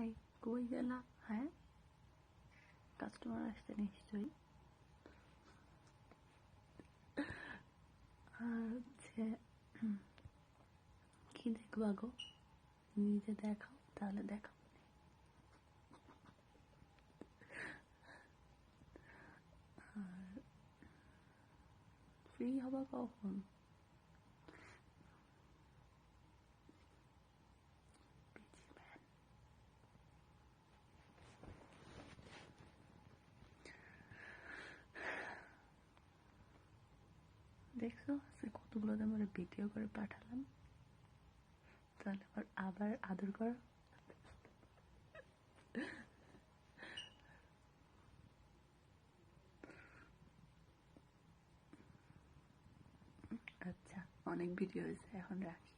High কই গেলা হ্যাঁ? কাস্টমার আসতে নিশ্চয়ই। আর হচ্ছে কি দেখবা গো? নিজে দেখাও, তাহলে দেখাও। ফ্রি হবা কখন? দেখছ কতগুলো তোমার ভিডিও করে পাঠালাম। তাহলে আবার আবার আদর কর। আচ্ছা অনেক ভিডিও হয়েছে, এখন রাখি।